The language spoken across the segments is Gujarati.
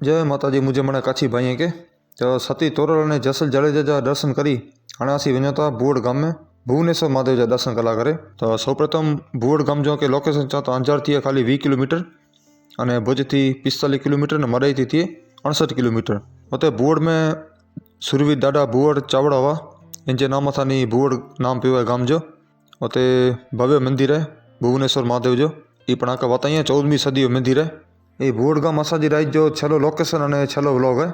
જય માતાજી મુજબ મને કાછી ભાઈએ કે. સતી તોરલ અને જસલ જાડેજા દર્શન કરી અણાસી વિનોતા ભુવડ ગામે ભુવનેશ્વર મહાદેવજા દર્શન કલા કરે. તો સૌપ્રથમ ભુવડ ગામ જો કે લોકેશન ચાતો અંજારથી ખાલી વીસ કિલોમીટર અને ભુજથી પિસ્તાલીસ કિલોમીટર અને મરાઈથી થી અડસઠ કિલોમીટર. અત્યારે ભુવડ મેં સુરવીર દાદા ભુવડ ચાવડાવા, એન જે નામ હતાની ભુવડ નામ પીવાય ગામ જો અત્યારે ભવ્ય મંદિર હે ભુવનેશ્વર મહાદેવજો. એ પણ આખા વાત અહીંયા ચૌદમી સદીઓ મંદિર હે. એ ભોડગામ અસાજી રાજ્યો છેલ્લો લોકેશન અને છેલ્લો વ્લોગ હે.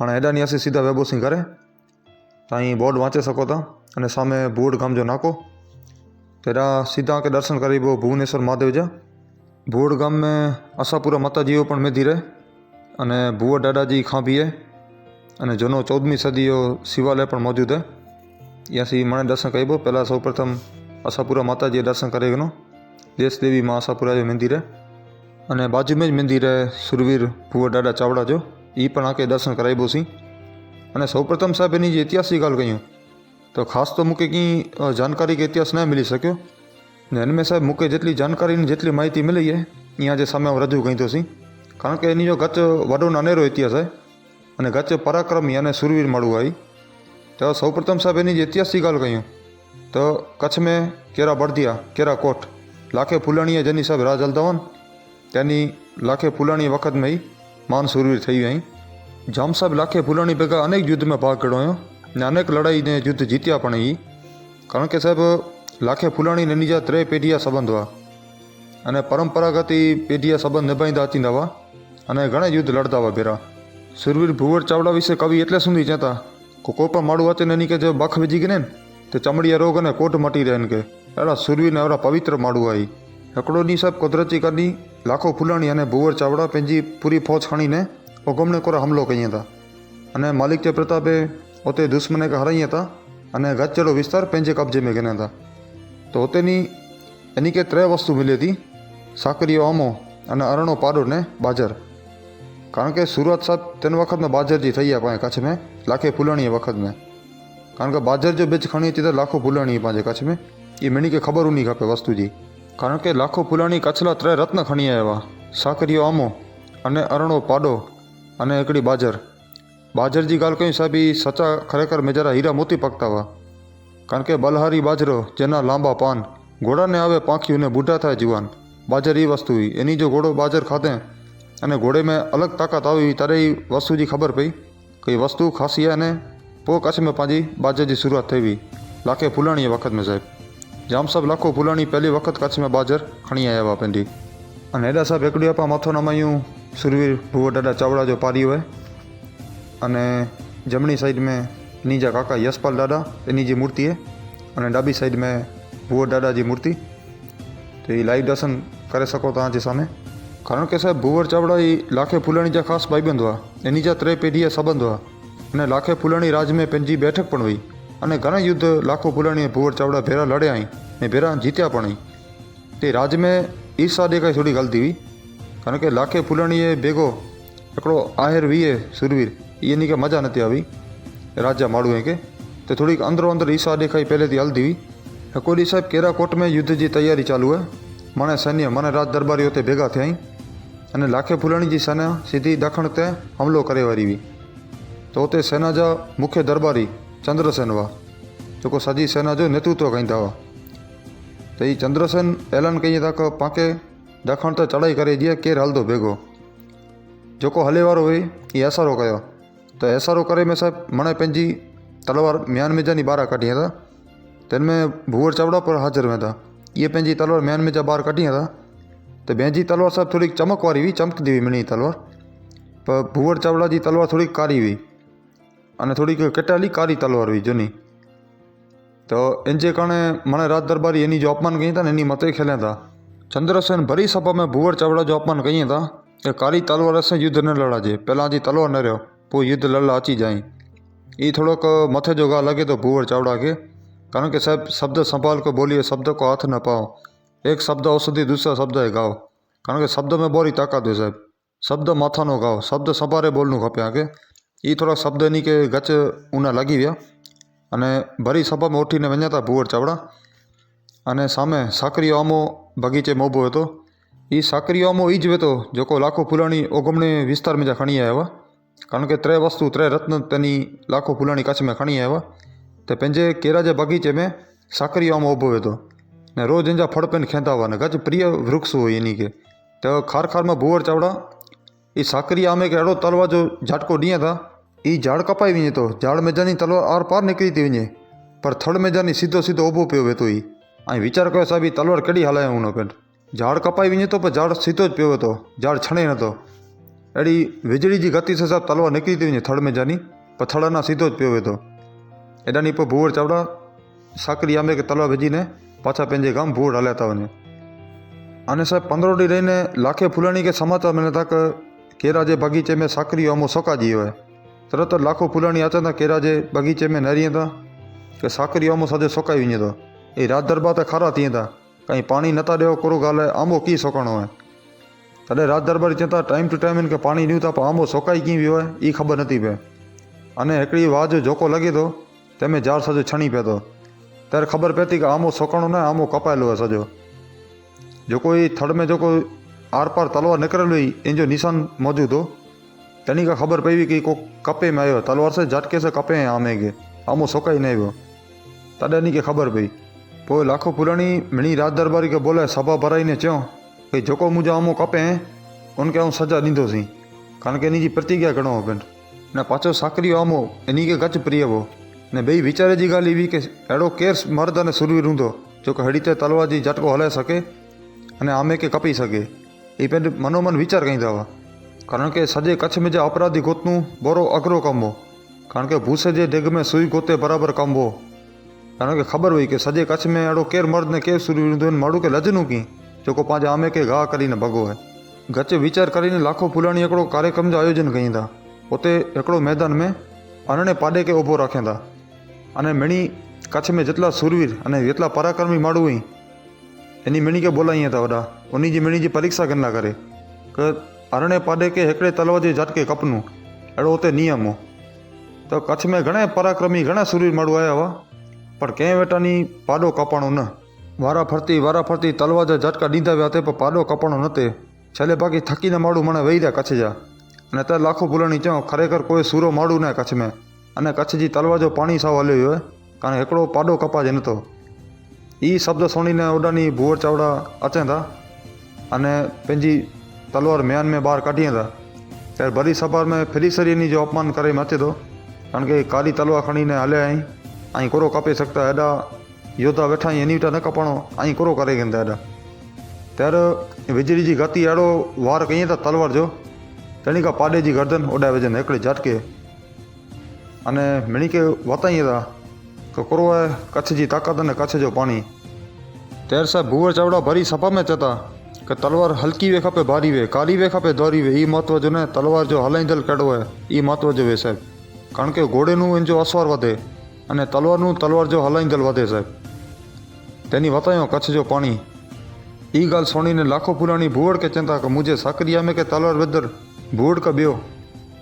અને એડાની સીધા વેબોસિંગ કરે. તો અહીં બોર્ડ વાંચી શકો તા. અને સામે ભોડગામ જો નાખો. તેરા સીધા કે દર્શન કરી બહુ ભુવનેશ્વર મહાદેવ જા ભોડ ગામ મેં આશાપુરા માતાજીઓ પણ મેધી રહે. અને ભુવા દાદાજી ખાંભીએ અને જૂનો ચૌદમી સદીઓ શિવાલય પણ મોજૂદ હે. ત્યાંથી મને દર્શન કરી બહુ. પહેલાં સૌપ્રથમ આશાપુરા માતાજીએ દર્શન કરી ગયો દેશ દેવી માં આશાપુરા મંદિરે અને બાજુમાં જ મંદિર હે સુરવીર ભુવા દાદા ચાવડા જો. એ પણ આંખે દર્શન કરાવ્યું છે અને સૌપ્રથમ સાહેબ એની જે ઐતિહાસિક ગાલ કહ્યું. તો ખાસ તો મૂકે કંઈ જાણકારી કે ઇતિહાસ ના મિલી શક્યો? ને એનમે સાહેબ મૂકે જેટલી જાણકારીની જેટલી માહિતી મળી છે અહીંયા જે સામે રજૂ કહ્યું છે કારણ કે એની જો ગચ વડોનો અનેરો ઇતિહાસ છે અને ગચ પરાક્રમી અને સુરવીર મળવું આવી તો સૌપ્રથમ સાહેબ એની જે ઐતિહાસિક ગાલ કહ્યું. તો કચ્છ મેં કેરા બળદિયા, કેરા કોટ લાખે ફૂલણીએ જેની સાહેબ રાજ અલદાવન તેની લાખે ફૂલાણી વખતમાં માન સુરવીર થયું અહીં જામ સાહેબ લાખે ફૂલાણી ભેગા અનેક યુદ્ધમાં ભાગ ગણાયો ને અનેક લડાઈને યુદ્ધ જીત્યા પણ એ કારણ કે સાહેબ, લાખે ફૂલાણી ને નીજા ત્રે પેઢીયા સંબંધ હોવા અને પરંપરાગત પેઢીયા સંબંધ નિભાઈતા હતી નવા. અને ઘણા યુદ્ધ લડતા હોવા ભેરા. સુરવીર ભુવર ચાવડા વિશે કવિ એટલે સુધી જતા કોઈ પણ માળું હતું એની કે જે બખ વીજી ગઈ ને, તે ચમડીયા રોગ અને કોટ મટી રહે કે. એડા સુરવીરને એવડા પવિત્ર માળું આવી હકડોની સાહેબ કુદરતી કરની લાખો ફૂલાણી અને ભુવર ચાવડા पंहिंजी પૂરી ફોજ ખણીને ઓગમણે કોરા હુમલો કયા હતા. અને માલિક જે પ્રતાપે ઉते દુશ્મને કે હરાયા હતા અને ગચડો વિસ્તાર पंहिंजे કબજે મેં ગણ્યા હતા. તો ઉતેની એની કે ત્રણ વસ્તુ મિલી હતી, સાકરીઓ આમો અને અરણો પાડો ને બાજર. કારણ કે સુરત સાહેબ તેન વખતમાં બાજરજી થઈ ગયા પાસે કચ્છમાં લાખે ફૂલાણી વખતમાં કારણ કે बाजर जो बिज खणी अचे त लाखो भुलणी पंहिंजे कच्छ में इहा मिणी खे ख़बर उन खपे वस्तू जी કારણ કે લાખો ફૂલાણી કાછલા ત્રય રત્ન ખણીએ એવા. સાકરીઓ આમો અને અરણો પાડો અને એકડી બાજર. બાજરજી ગાલ કઈ સાબી સચા ખરેખર મેજારા હીરા મોતી પકતાવા. કારણ કે બલહારી બાજરો જેના લાંબા પાન, ઘોડાને આવે પાંખ્યું ને બુઢા થાય જીવાન. બાજર એ વસ્તુ એની જો ઘોડો બાજર ખાતે અને ઘોડે મેં અલગ તાકાત આવી ત્યારે એ વસ્તુજી ખબર પડી કે એ વસ્તુ ખાસી અને પો કચ્છ મેં પાંજી બાજરજી શરૂઆત થઈ લાખે ફૂલાણી વખત મેં સાહેબ. જામ સાહેબ લાખો ભૂલાણી પહેલી વખત કચ્છમાં બાજર ખણી આવ્યા પેંધી અને એડા સાહેબ એકડી આપા માથો નમાયું, સુરવીર ભુવડાડા ચાવડા જો પારી હોય. અને જમણી સાઈડ મેં નીજા કાકા યશપાલ દાદા, એની જે મૂર્તિ હે, અને ડાબી સાઈડ મેં ભુવર દાદાજી મૂર્તિ. તો એ લાઈવ દર્શન કરી શકો ત્યાંથી સામે. કારણ કે સાહેબ ભુવર ચાવડા એ લાખે ફૂલાણી જે ખાસ ભાઈબંધ હોવા એની જે ત્રે પેઢીએ સંબંધ હોવા અને લાખે ફૂલાણી રાજમાં પેંજી બેઠક પણ હોય. અને ઘણા યુદ્ધ લાખો ફૂલાણીએ ભુવર ચાવડા ભેરા લડ્યા અહીં ને ભેરા જીત્યા પણ અહીં તે રાજમે ઈર્ષા દેખાઈ છોડી ગાલી દીવી કારણ કે લાખે ફૂલાણીએ ભેગો એકડો આહેર વીએ સુરવીર. એની કે મજા નથી આવી. રાજા માળું એ કે તે થોડીક અંદરો અંદર ઈર્ષા દેખાઈ પહેલેથી હાલ દીવી હકોલી સાહેબ કેરા કોટમે યુદ્ધજી તૈયારી ચાલુ હે? મને સૈન્ય મને રાજ દરબારીઓ તે ભેગા થયા અને લાખે ફૂલાણીજી સેના સીધી દખણ તે હમલો કરે વરીવી તો તે સેનાજા મુખ્ય દરબારી ચંદ્રસેન हुआ जेको सॼी सेना जो नेतृत्व कंदा हुआ त ई चंद्रसेन ऐलान कई था की पाण ॾखण त चढ़ाई करे जीअं केरु हलंदो भेगो जेको हले वारो हुई ई एसारो कयो त एसारो करे में साहिबु मणे पंहिंजी तलवार म्यान में जानी ॿारहं कढी था तिन में भुवड़ चावड़ा पर हाज़िर में था इहे पंहिंजी तलवार म्यान में जा ॿार कढी था त ॿियनि जी तलवार सभु थोरी चमक वारी हुई चमकदी हुई मिणी तलवार पर भुवड़ चावड़ा जी तलवार थोरी कारी हुई અને થોડીક કેટાલી કારી તલવાર હોય જૂની. તો એને જે કારણે મને રાજ દરબારી એની જો અપમાન કહી હતા ને એની મતે ખેલ્યા હતા. ચંદ્રસેન ભરી સભામાં ભુવર ચાવડા જો અપમાન કહી હતા કે કારી તલવાર હશે યુદ્ધ ન લડાજે, પહેલાં હજી તલવાર ન રહ્યો, પો યુદ્ધ લડલા અચી જાય. એ થોડોક મથે જો ગા લાગે તો ભુવર ચાવડા કે, કારણ કે સાહેબ શબ્દ સંભાળ કો બોલીએ, શબ્દ કો હાથ ન પાઓ. એક શબ્દ ઔષધિ દૂસરા શબ્દ એ ગાઓ. કારણ કે શબ્દ મેં બોરી તાકાત હોય સાહેબ. શબ્દ માથાનો ગાઓ, શબ્દ સંભાળે બોલનું ખપ્યા કે એ થોડા શબ્દની કે ગચ ઊના લાગી ગયા. અને ભરી સભામાં ઉઠીને વંજાતા ભુવર ચાવડા. અને સામે સાકરીઓ આમો બગીચે મોભો હતો. એ સાકરીઓ આમો એ જ વેતો જોકો લાખો ફૂલાણી ઓગમણી વિસ્તારમાં જ્યાં ખણી આવ્યા કારણ કે ત્રે વસ્તુ, ત્રે રત્ન તેની લાખો ફૂલાણી કચ્છમાં ખણી આવ્યા તે પંજે કેરા જે બગીચે મેં સાકરીઓ આમો ઊભો હતો ને રોજ એંજા ફળ પેન ખેંતાવા ને ગજ પ્રિય વૃક્ષ હોય એની કે. તો ખારખારમાં ભુવર ચાવડા એ સાકરી આમે કે અડો તલવા જો ઝાટકો ડીયા હતા એ ઝાડ કપાઈ વञे તો ઝાડ મેજાની તલવાર આર પાર નીકળી હતી વञे પર થડ મેજાની સીધો સીધો ઊભો પયો હતો એ અહીં વિચાર કર્યો સાહેબ એ તલવાર કેડી હલાય હું પેન્ટ ઝાડ કપાઈ વञे તો પણ ઝાડ સીધો જ પયો હતો. ઝાડ છણે નહોતો એડી વીજળી જે ગતિ છે સાહેબ, તલવાર નીકળી હતી વञे થડ મેજાની. પણ થડાના સીધો જ પયો હતો. એડાની પર ભુવર ચાવડા, સાકરી આમે કે તલવાર ભેજીને પાછા પંજે ગામ ભૂડ હલાતા વને. અને સાહેબ, પંદરોડી રહીને લાખે ફૂલાણી કે સમાચાર મળ્યા હતા કે કેરા જે બગીચે મેં સાકરીઓ અમો સોકાજી હોય તરત જ લાખો ફૂલાણી અચાનક કેરા જે બગીચે મેં નરી હતા કે સાકરીઓમાં સાથે સોકાઈ વञे તો એ રાત દરબાર તે ખારા થઈએ હતા કાંઈ પાણી નતા દેવો કરો ગાલે આંબો કી સોકણો હોય તॾहिं રાત દરબારી ચતા ટાઈમ ટુ ટાઈમ खे પાણી ॾियूं था पर आंबो सोकाई कीअं वियो आहे इहा ख़बर नथी पए अने हिकिड़ी वाह जो झोको लॻे थो तंहिंमें जार सॼो छणी पियो थो ત્યારે ख़बर पए थी की आमो सोकणो न आमो कपाइलो आहे सॼो जेको ई थड़ में जेको आर पार तलवार निकिरियल हुई इन जो निशान मौजूदु हो તણી કાં ખબર પડી કે કોક કપેમાં આવ્યો. તલવાર છે ઝટકે છે કપે આમે કે આમો સોકાઈને આવ્યો. તાડાની કે ખબર પડી. પોએ લાખો પુરાણી મણી રાજ દરબારી કે બોલે સભા ભરાઈને ચ્યો? કે જોકો મુજા આમો કપે ઓન કે હું સજા દીધો સી કારણ કે એની જે પ્રતિજ્ઞા ઘણો બેન. ને પાછો સાકરીઓ આમો એની કે ગચ પ્રિયવો. ને બે વિચારે જી ગાલી એવી કે એડો કેર મર્દ અને સુરવી રૂંધો. જો કે હડીતે તલવાજી ઝટકો હલાઈ શકે અને આમે કે કપી શકે. એ પેન મનોમન વિચાર કંઈ દવા. કારણ કે સજે કચ્છ મેં જે અપરાધી ગોતનું બોરો અઘરો કામો. કારણ કે ભૂસે જે ડેગ મેં સુઈ ગોતે બરાબર કામો. કારણ કે ખબર હોય કે સજે કચ્છ મેં અડો કેર મર્દને કેર સુરી લીધો ને મળું કે લજનું કી? જોકો પાંચ આમે કે ઘા કરીને ભગો હે. ગચે વિચાર કરીને લાખો ફૂલાણી એકડો કાર્યક્રમ જો આયોજન કઈ હતા પોતે એકડો મેદાન મેં અનને પાડે કે ઊભો રાખ્યા હતા અને મેણી કચ્છ મેં જેટલા સુરવીર અને જેટલા પરાક્રમી માળું હોય, એની મેણી કે બોલાવી હતા વડા. ઓની જે મેણી જે પરીક્ષા કરના કરે. કે अरिड़हें पाॾे खे हिकिड़े तलव जी झटके कपनूं अहिड़ो हुते नियम हो त कच्छ में घणे पराक्रमी घणा सूरवीर माण्हू आया हुआ पर कंहिं वेटानी पाॾो कपणो न वारा फरती वारा फरती तलवा जा झटका ॾींदा विया ते पर पाॾो कपणो न ते छले बाक़ी थकींदा माण्हू माना वेही रहिया कच्छ जा अने त लाखो भुलणी चयो खरेखर कोई सूरो माण्हू न आहे कच्छ में अने कच्छ जी तलवा जो पाणी सां हलियो वियो आहे कारण हिकिड़ो पाॾो कपाइजे नथो ई शब्द सुणीने ओॾानी भूअर चावड़ा अचनि था अने पंहिंजी તલવાર મેન મેં બહાર કાઢી હતા. ત્યારે ભરી સભાર મેં ફેરી સરીની જે અપમાન કરે માથે તો. કારણ કે કાલી તલવા ખણીને હલે અહીં અહીં કોરો કાપી શકતા એડા યોદ્ધા બેઠા એની વિટા ન કપાણો અહીં કોરો કરે ગયા એડા ત્યારે વીજળીજી ગતિ એડો વાર કહીએ તો તલવાર જો. તેની કા પાડેજી ગરદન ઓડાવે છે એકડે ઝાટકે. અને મેણી કે વતાઈએ હતા કે કોરોએ કચ્છજી તાકાત અને કચ્છ જો પાણી. ત્યાર સાહેબ ભુવર ચાવડા ભરી સભામાં જતા. કે તલવાર હલકી વે ખપે, ભારી વે, કાળી વે ખપે ધોરી વે. એ મહત્વ જો ને તલવાર જો હલાઈંધલ કાઢવો હોય એ મહત્વ જોવે સાહેબ. કારણ કે ઘોડેનું એમ જો અસવાર વધે અને તલવારનું તલવાર જો હલાઈંધલ વધે સાહેબ. તેની વતાયો કચ્છ જો પાણી. ઈ ગાલ સોણીને લાખો ફૂલાણી ભૂવડ કે ચેતા કે મુજે સાકરિયા મેં કે તલવાર વેદર ભૂવડ કે બેઓ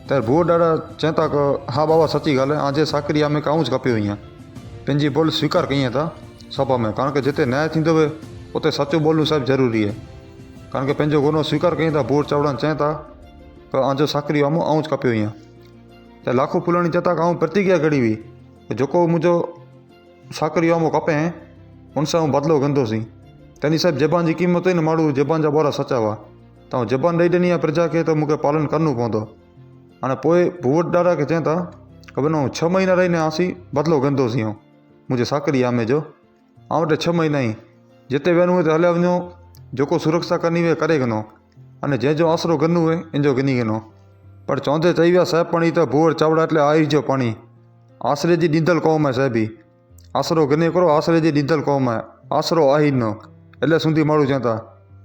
ત્યારે ભૂ ડાડા ચેતા કે હા બાબા સચી ગાલે, આજે સાકરી અમે કાઉં જ કપ્યો અહીંયા. पंहिंजी बोल स्वीकार कई था सभा में कारण की जिते न्याय थींदो हुयो उते सचो ॿोलणु साहिबु ज़रूरी आहे કારણ કે पंहिंजो गुनो स्वीकार कई था भुवड़ चावड़नि चवनि था की आजो साकरी आमो आऊं ज कपियो અહીંયા त लाखो फुलाणी चवंदा की आऊं प्रतिज्ञा करी हुई की जेको मुंहिंजो साकरी आमो कपे उनसां आऊं बदिलो कंदोसीं તેની સાહેબ જબાન जी क़ीमत हुई न माण्हू जबान जा ॿोरा सचा हुआ त आऊं जबान ॾेई ॾिनी आहे प्रजा खे त मूंखे पालन करिणो पवंदो हाणे पोइ भुवट ॾाढा खे चवनि था की भई न छह महीना रहीने आसीं बदिलो कंदोसीं आऊं मुंहिंजे साकरी आमे जो ऐं वटि छह महीना ई जिते वेहणो हुए त हलिया वञो जेको सुरक्षा करणी हुई करे घनो अने जंहिंजो आसिरो गनु हुई इंजो गिनी घनो पर चवंदे चई विया साहिबु पाणी त भूअर चावड़ा एटले आई जो पाणी आसरे जी ॾींदल क़ौम आहे साहिबी आसिरो गने करो आसरे जी ॾींदल क़ौम आहे आसिरो आहे न એટલે સુધી માળું જતા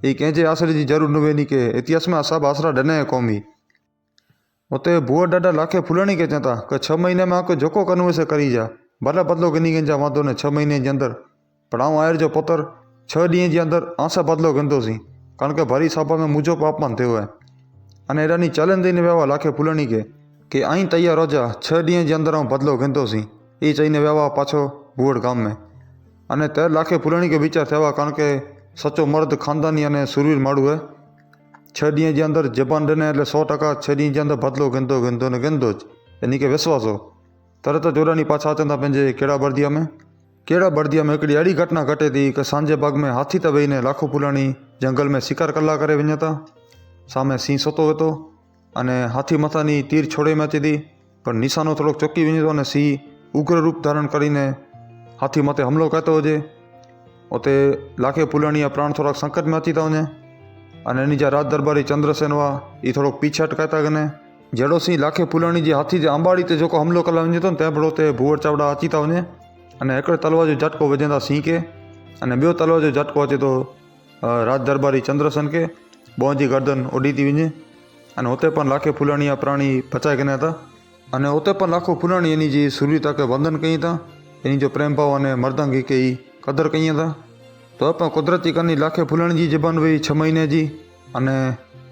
એ કંहिंजे આશરે जी ज़रूरु न वेनी के इतिहास में असाब आसरा ॾने क़ौमी हुते भूअ ॾाढा लाखे फुलणी के चवनि था की छह महीने में आको जेको कनवेस करी जा भला बदिलो गिनी कंहिंजा वांदो न छह महीने जे अंदरि પણ આવું આયર જો પોતર छह ॾींहं जे अंदरि आसां बदिलो कंदोसीं કારણ કે ભરી સભા में मुंहिंजो बि अपमान थियो आहे અને એડાની ચેલેન્જ દઈને વિયા हुआ લાખે ફૂલણી खे કે અહીં તૈયાર હોજા છ ॾींहं जे अंदरि आऊं बदिलो कंदोसीं એ ચઈને વિયા हुआ પાછો ભુવડ ગામ में અને ત્યારે લાખે ફૂલણી खे वीचार थिया हुआ કારણ કે સચ્ચો મર્દ ખાનદાની અને સુરવીર માળું હે છ ॾींहं जे अंदरि ज़बान ॾिने એટલે સો ટકા છ ॾींहं जे अंदरि बदिलो गिंदो गिंदो ने गिंदो ज यानी की विश्वास हो तरत जोरानी पाछा अचनि था पंहिंजे कहिड़ा बर्दिया में केड़ा बड़दिया में हिकिड़ी अहिड़ी घटना घटे थी की सांझे बाग में हाथी त वेही ने लाखो पुलाणी झंगल में शिकार कला करे वञे था सामे सिंह सुतो हुयो तो अने હાથી માથાની તીર છોડેમાં હતી હતી પણ નિશાનો થોડોક ચોકી વञे તો અને સિંહ ઉગ્ર રૂપ ધારણ કરીને હાથી માથે હુમલો કરતો હોજે ઉતે લાખે પુલાણીયા પ્રાણ થોડાક સંકટમાં હતી હતા વञे અને એની જે રાજ દરબારી ચંદ્રસેન હુआ એ થોડોક પીછા હટકાતા કને જડો સિંહ લાખે પુલાણી જે હાથી જે આંબાડી તે જોકો હુમલો કરવા વञे તો ને ત્યાં બળો તે ભુવર ચાવડા અચી હતા વञे अने हिकिड़े तलवार जो झटको विझनि था सिंह खे अने ॿियो तलवार जो झटको अचे थो अ, राज दरबारी चंद्रसेन खे ॿ जी गर्दन उॾी थी वञे अने हुते पण लाखे फुलाणी जा प्राणी बचाए किने था अने हुते पण लाखो फुलाणी એની જે સુરવીરતા खे વંદન કઈ था એની જો પ્રેમ ભાવ અને મર્દાંગી કે ઈ કદર કઈ था તો પણ કુદરતી કરની લાખે ફૂલણજી જબાન વહી છ મહિને जी અને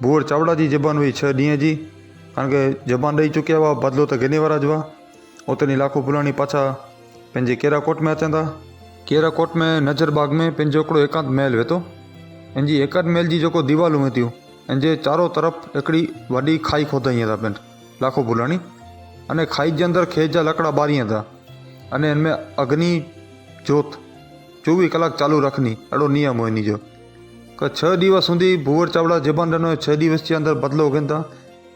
ભુવર ચાવડાજી જબાન વહી છ ॾींहं जी કારણ કે જબાન ॾेई चुकिया हुआ बदिलो त गिने वारा ज हुआ उते लाखो फुलाणी पाछा पंहिंजे कहिड़ा कोट में अचनि था कहिड़ा कोट में नज़रबाग में पंहिंजो हिकिड़ो एकांत महल वेठो हिन जी एकांत महल जी जेको दीवालूं वेठियूं हिन जे चारो तरफ़ हिकिड़ी वॾी खाई खोदाईं था पियनि लाखो भुलाणी अने खाई जे अंदरि खेत जा लकड़ा ॿारीअं था अने हिन में अग्नि जोत चोवीह कलाक चालू रखनी अहिड़ो नियम हो हिन जो क छह ॾींहं हूंदी भूअर चावड़ा जिबान ॾिनो छह ॾींहं जे अंदरि बदिलो कनि था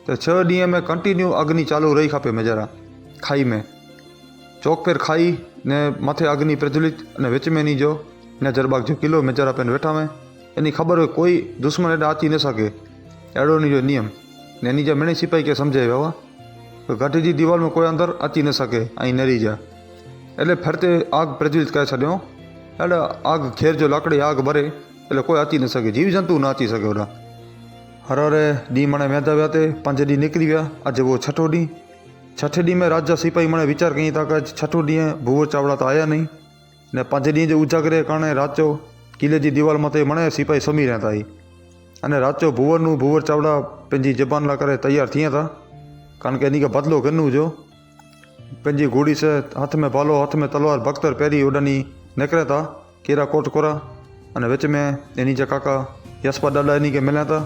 त छह ॾींहं में कंटिन्यू अग्नि चालू रही खपे मेजारा खाई में ચોકપેર ખાઈ ને માથે આગની પ્રજ્વલિત અને વેચમે નહીં જો ને જરબાગ જો કિલો મેં જરા પેન વેઠામે, એની ખબર હોય કોઈ દુશ્મન એટલે આચી ન શકે. એડોની જો નિયમ, ને એની જે મેણે સિપાઈ કે સમજાય આવા ગાંઠીજી દિવાલમાં કોઈ અંદર આચી ન શકે, અહીં નરી જા. એટલે ફરતે આગ પ્રજ્વલિત કરી છડ્યો એટલે આગ ઘેર જો લાકડી આગ ભરે, એટલે કોઈ આચી ન શકે જીવ જંતુ ના આચી શકે ઓલા. હરરે દી મને મેધાવ્યા તે પાંચ દી નીકળી ગયા, આજે બહુ છઠ્ઠો દી છઠ ડી મેં રાજા સિપાહી મને વિચાર કઈ તા કે છઠ્ઠું ડીએ ભુવો ચાવડા તો આયા નહીં ને પાંચ ડી જે ઉજાગરે કારણે રાચો કિલેજી દિવાલમાં તે મને સિપાહી સમી રહ્યા હતા અને રાચો ભુવરનું ભુવર ચાવડા पंहिंजी ज़बान लाइ करे तयारु थिया था कान के हिन खे बदिलो कनू जो पंहिंजी घोड़ी से हथ में भालो हथ में तलवार बख्तर पहिरीं उॾनी निकिरे था केरा कोट कोरा अने विच में इन जा काका यस्पा ॾाॾा इन खे मिलनि था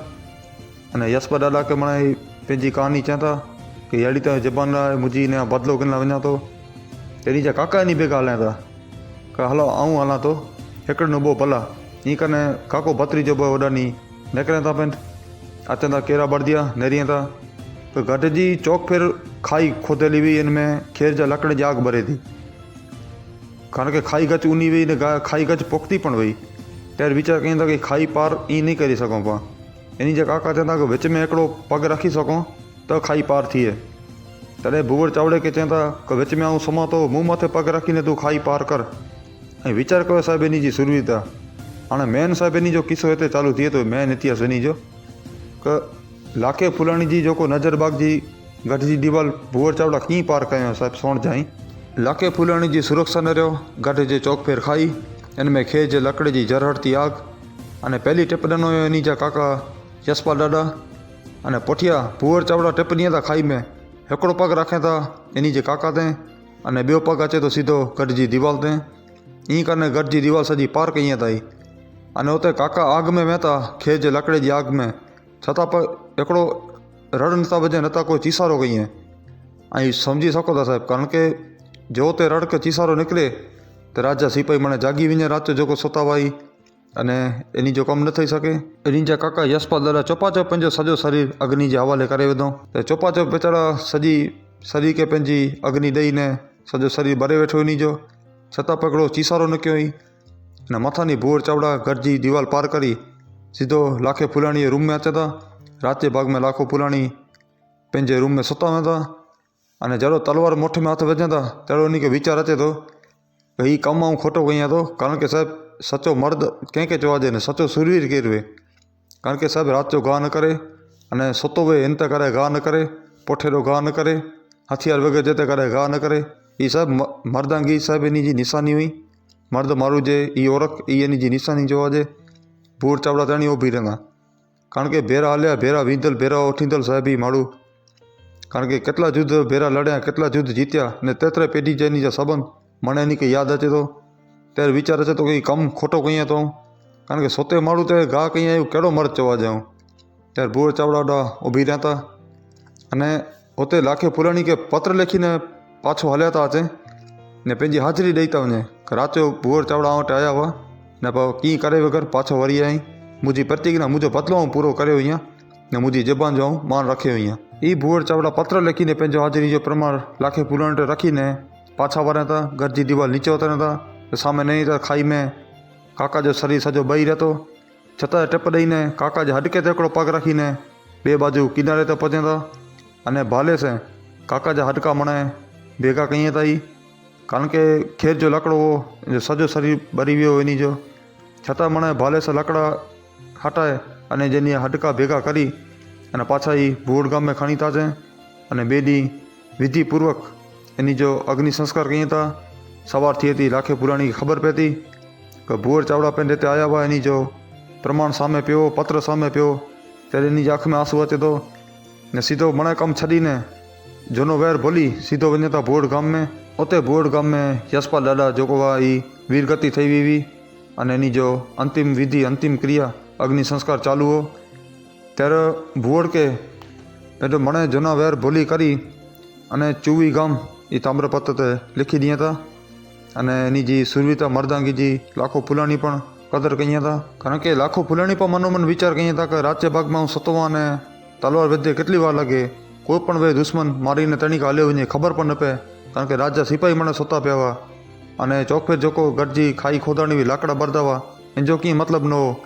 अने यस्पा ॾाॾा खे माना पंहिंजी कहानी चवनि था की अहिड़ी त ज़बान आहे मुंहिंजी हिन बदिलो करण लाइ वञा थो अहिड़ी जा काका हिन पिए ॻाल्हायां था का हलो आऊं हलां थो हिकिड़ो नुबो भला ईअं कने काको भतरी जो बि होॾानी निकिरनि था पियनि अचनि था कहिड़ा बड़दिया निरियनि था त गॾिजी चौक फिर खाई खोदली हुई हिन में खेर जा लकड़ जी आग भरे थी कारण की खाई गच उनी हुई हिन खाई गच पोखती पण वई ત્યારે वीचार कयूं था की खाई पार ई न करे सघूं पिया हिन जा काका चवंदा था की विच में हिकिड़ो पग रखी सघूं त खाई पार थिए तॾहिं भुवड़ चावड़े खे चवनि था की विच में आऊं सुम्हां थो मुंहुं माथे पग रखीने तूं खाई पार कर ऐं वीचार कयो साहिब इन जी सुरवीता हाणे मेन साहिब इन जो किसो हिते चालू थिए थो मेन इतिहास इन जो क लाखे फुलाणी जी जेको नज़रबाग जी गढ़ जी दीवाल भुअर चावड़ा कीअं पार कयो साहिबु सोण जाई लाखे फुलाणी जी सुरक्षा न रहियो गढ़ जे चौक फेर खाई हिन में खेज लकड़े जी जरहट थी आग अने पहिली टिप ॾिनो हुयो इन जा काका यशपाल ॾाॾा અને પઠિયા ભુવર ચાવડા ટેપની હતા ખાઈ મેં. હેકડો પગ રાખે હતા એની જે કાકા તે, અને બે પગ આચે તો સીધો ગઢજી દિવાલ તે. ઈ કારણે ગઢજી દિવાલ સજી પાર કહીએ તાઈ અને ઓતે કાકા આગ મેં મહેતા ખેજ લકડે જી આગ મેં. છતાં પણ એકડો રડ નતા બજે નતા કોઈ ચીસારો કહીએ. અહીં સમજી શકો તા સાહેબ, કારણ કે જો તે રડ કે ચીસારો નીકળે, તો રાજા સિપાઈ મને જાગી વિને રાતે જોકો સોતા વાઈ राति जो जेको सुता वाई અને એની જો કમ ન થઈ શકે એની જે કાકા યશપાલ દાદા ચોપાચોપ पंहिंजो सॼो शरीर अग्नि जे हवाले करे विधो त ચોપાચોપ वीचारा सॼी शरीर खे पंहिंजी अग्नि ॾेई ने सॼो शरीर भरे वेठो इनी जो छतां पकिड़ो चीसारो निकियो हुई અને મથાની ભુવર ચાવડા ગરજી દિવાલ પાર કરી સીધો લાખે ફુલાણીએ રૂમ में अचे था रात जे भाग में लाखो फुलाणी पंहिंजे रूम में सुता हूंदा અને જડો તલવાર મુઠ में हथ विझंदा तहिड़ो उन खे वीचार अचे थो કે हीउ कमु आऊं खोटो कयां थो કારણ કે સાહેબ સચો મર્દ ક્યાં ક્યાં જોવા જાય ને સચો સુરવીર કેરવે. કારણ કે સાહેબ રાતો ઘા ન કરે અને સતો વે એનતા કરે, ઘા ન કરે, પોઠેરો ઘા ન કરે, હથિયાર વગર જતા કરે, ઘા ન કરે. એ સાહેબ મર્દાંગી સાહેબ એની જે નિશાની હોય, મર્દ મારું જે એ ઓળખ એ એની જે નિશાની જોવા જાય, ભૂર ચાવડા તાણી ઊભી રંગા. કારણ કે ભેરા હાલ્યા, ભેરા વિંધલ, ભેરા ઓઠીંદલ સાહેબ એ માળું કારણ કે કેટલા જુદ્ધ ભેરા લડ્યા, કેટલા જુદ્ધ જીત્યા ને તેત્રે પેઢી જેની જે સંબંધ, મને એની કંઈ યાદ હતી તો? ત્યારે વિચાર છે તો કંઈ કમ ખોટો કહીએ તો? કારણ કે સોતે માળું તે ઘા કહીએ આવ્યું, કેળો મર ચવા જાઉં. ત્યારે ભૂર ચાવડા ઊભી રહ્યા હતા. અને પોતે લાખે ફૂલાણી કે પત્ર લેખીને પાછો હલ્યા હતા ને पंहिंजी હાજરી ॾेई था वञे રાચો ભૂર ચાવડા વટि આયા हुआ ને કી કરે વગર પાછો વરી આવી મુંहिंजी પ્રતિજ્ઞા મુંहिंजो બદલો હું પૂરો કર્યો અહીંયા. ને મુંहिंजी ज़बान जो હું માન રાખ્યો અહીંયા. એ ભૂવર ચાવડા પત્ર લખીને पंहिंजो હાજરી જો પ્રમાણ લાખે પુરાણ રાખીને પાછા વળ્યા હતા. ઘરજી દિવાલ નીચે ઉતર્યા હતા. સામે નહીં તો ખાઈ મેં. કાકા જો શરીર સજો બહી રહેતો. છતાં ટેપ દઈને કાકા જે હડકે તેકડો પગ રાખીને બે બાજુ કિનારે તો પહોંચ્યા અને ભાલે છે, કાકા જે હડકા મણે ભેગા કહીએ તાઈ. કારણ કે ખેર જો લકડો જો સજો શરીર બરી ગયો એની જો. છતાં મને ભાલે સે લકડા હટાય અને જેની હડકા ભેગા કરી અને પાછા એ ભૂડ ગામે ખણીતા છે અને બેદી વિધિપૂર્વક એની જો અગ્નિ સંસ્કાર કહીએ હતા સવારથી હતી, લાખે પુરાણી ખબર પહેતી કે ભુવર ચાવડા પેન રીતે આવ્યા હોય એની જો. પ્રમાણ સામે પીવો, પત્ર સામે પીવો. ત્યારે એની આંખમાં આંસુ વચ્ચે તો. ને સીધો મણે કામ છડીને જોનો વેર ભોલી સીધો વન્ય હતા ભોડ ગામે ઓતે ભોડ ગામે યશપાલ દાદા જોગવા એ વીરગતિ થઈ વીવી. અને એની જો અંતિમ વિધિ, અંતિમ ક્રિયા, અગ્નિ સંસ્કાર ચાલુ હો ત્યારે ભુવડ કે એટલે મણે જોના વેર ભોલી કરી અને ચુવી ગામ એ તામ્રપત્ર લખી દયા હતા અને એની જે સુરવીતા મર્દાંગીજી લાખો ફૂલાણી પણ કદર કહી હતા કારણ કે લાખો ફૂલાણી પણ મનોમન વિચાર કહી હતા કે રાજ્ય ભાગમાં હું સતવા અને તલવાર વિદ્ય કેટલી વાર લાગે કોઈ પણ વે દુશ્મન મારીને તણીક હાલ્યો હોય ને ખબર પણ ન પે કારણ કે રાજા સિપાહી મને સોતા પ્યાવા અને ચોકફેર જોકો ગરજી ખાઈ ખોદાણી બી લાકડા બરદાવા એન જો કંઈ મતલબ ન હો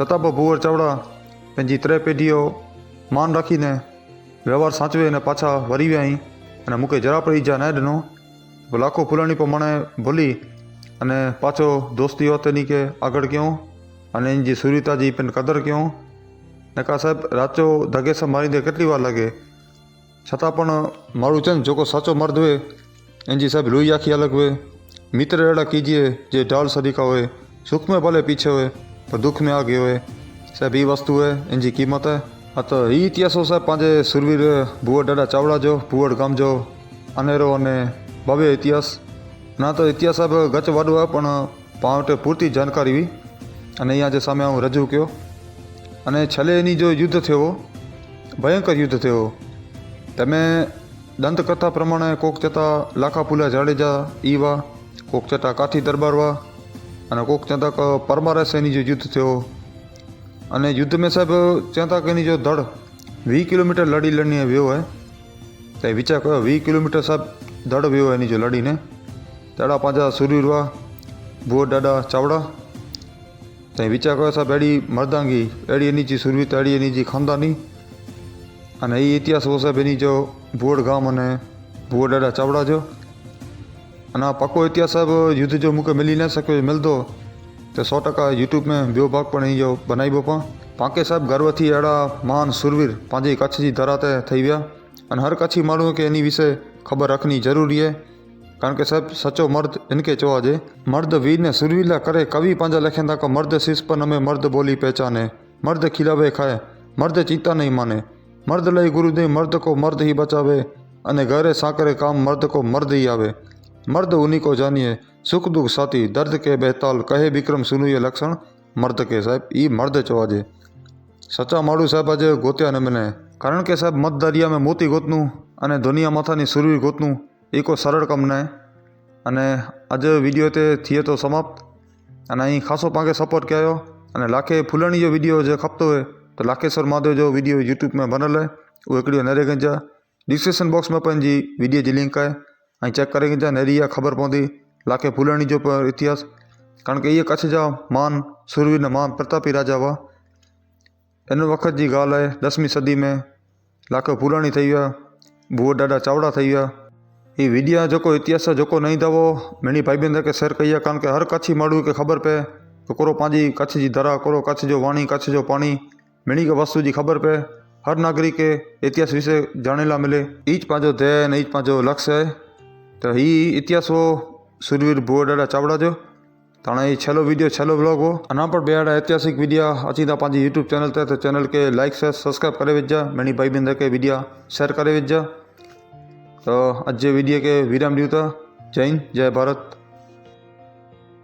છતાં પણ ભુવર ચાવડા पंहिंजी ત્રે પેઢીઓ માન રાખીને વ્યવહાર સાચવે અને પાછા વરી વિયા અહીં અને મૂકે જરા પણ ઈજા ન ॾिनो લાખો ફૂલાણી પ્રમાણે ભૂલી અને પાછો દોસ્તી હોતેની કે આગળ કહ્યું અને એની જે સુરિતાજી પણ કદર કહ્યું ને કા સાહેબ રાચો ધગેસા મારી દે કેટલી વાર લાગે? છતાં પણ મારું છે ને જોકો સાચો મર્દ હોય એની સાહેબ લોહી આખી અલગ હોય. મિત્ર એડા કીજીએ જે ઢાળ સરીકા હોય સુખ મેં ભલે પીછે હોય, પણ દુઃખ મેં આગે હોય. સાહેબ એ વસ્તુ હોય એની કિંમત હે. હા તો એ ઇતિહાસો સાહેબ પાંજે સુરવીર ભુવડ ડાડા ચાવડા જો ભુવડ ગામ જો. અનેરો અને ભવ્ય ઇતિહાસ. ના તો ઇતિહાસ આપણે ગચ વાડવા પણ માટે પૂરતી જાણકારી હોય અને અહીંયા જે સામે હું રજૂ કર્યો અને છેલ્લે એની જો યુદ્ધ થયો, ભયંકર યુદ્ધ થયો. તમે દંતકથા પ્રમાણે કોક જતા લાખાપુલા જાડેજા ઈવા, કોક જતા કાઠી દરબારવા, અને કોક જતા પરમારા સૈની જે યુદ્ધ થયો. અને યુદ્ધ મેં સાહેબ ત્યાં તક એની જો ધડ વીસ કિલોમીટર લડી લડીને વ્યવ હોય, તો વિચાર કરો વીસ કિલોમીટર સાહેબ દડો એની જો લડીને. દાડા પાંજા સુરીરવા ભૂવો, દાડા, ચાવડા. ત્યાં વિચાર કર્યો સાહેબ, એડી મર્દાંગી, એડી એની જે સુરવીત એડી એની જે ખાનદાની. અને એ ઇતિહાસ હો સાહેબ, એની જો ભુવડ ગામ અને ભુવો, દાડા, ચાવડા જો. અને આ પાકો ઇતિહાસ સાહેબ, યુદ્ધ જો મૂકે મિલી ન શક્યો મિલતો, તો સો ટકા યુટ્યુબ મેં ॿियो ભાગ પણ અહીં જો બનાવ્યો પણ. પાંકે સાહેબ, ગર્વથી એડા મહાન સુરવીર પાંજી કચ્છ જી ધરાતે થઈ ગયા અને હર કચ્છી માણું કે એની વિશે ખબર રાખની જરૂરી है કારણ કે સાહેબ, સચો મર્દ ઇનકે જોવા જે મર્દ વીરને સુરવીલા કરે, કવિ પાંજા લખે તાકો મર્દ શીશ પર અમે મર્દ બોલી પહેચાને મર્દ ખિલાવે ખાય, મર્દ ચિંતા નહીં માને. મર્દ લઈ ગુરુદેવ મર્દ કો મર્દ હી બચાવે. અને ઘરે સાકરે કામ, મર્દ કો મર્દ હી આવે. મર્દ ઉની કો જાનીએ, સુખ દુઃખ સાથી, દર્દ કે બેતાલ, કહે વિક્રમ સુનુએ લક્ષણ, મર્દ કે સાહેબ એ મર્દ જોવા જે સચા માળું સાહેબ આજે ગોત્યા ને મને કારણ કે સાહેબ મત દરિયામાં મોતી ગોતનું અને દુનિયા માથાની સુરવીર ગોતનું એ કોઈ સરળ કમ ન અને આજે વિડીયો તે થઈએ તો સમાપ્ત અને અહીં ખાસો પાંકે સપોર્ટ કયો અને લાખે ફૂલણી जो वीडियो जो खपतो है तो लाखेश्वर महादेव जो वीडियो यूट्यूब में बनल है वो हिकिड़ो नरे गंजा डिस्क्रिप्शन बॉक्स में पंहिंजी वीडियो जी लिंक आहे ऐं चेक करे गंजा नरी आहे ख़बर पवंदी लाखे फूलणी जो प- इतिहास કારણ કે એ કચ્છ जा महान सुरवीर ने महान प्रतापी राजा हुआ इन वक़्त जी ॻाल्हि आहे दसवीं सदी में લાખો પુરાણી થઈ ગયા ભુવો દાદા ચાવડા થઈ ગયા. એ વિડિયા જોકો, ઇતિહાસ જોકો નહીં દવો મેણી ભાઈબંધ કે શેર કહીએ, કારણ કે હર કચ્છી મળ્યું કે ખબર પે, કે કરો પાંજી કચ્છજી ધરા, કરો કચ્છ જો વાણી કચ્છ જો પાણી. મેણી કે વસ્તુજી ખબર પે, હર નાગરિકે ઇતિહાસ વિશે જાણેલા મળે એ જ પાંજો ધ્યેય અને એ જ પાંજો લક્ષ્ય તો એ ઇતિહાસો સુરવીર ભુવો દાદા ચાવડા જો. भूअ ॾाढा चावड़ा जो त हाणे हीउ छेलो विडियो छेलो ब्लॉग हो अञा पण ॿिया अहिड़ा ऐतिहासिक विडिया अची था पंहिंजी यूट्यूब चैनल ते त चैनल खे लाइक शेयर सब्सक्राइब करे विझजा मिणी भाईबंद खे विडिया शेयर करे विझजा त अॼु जे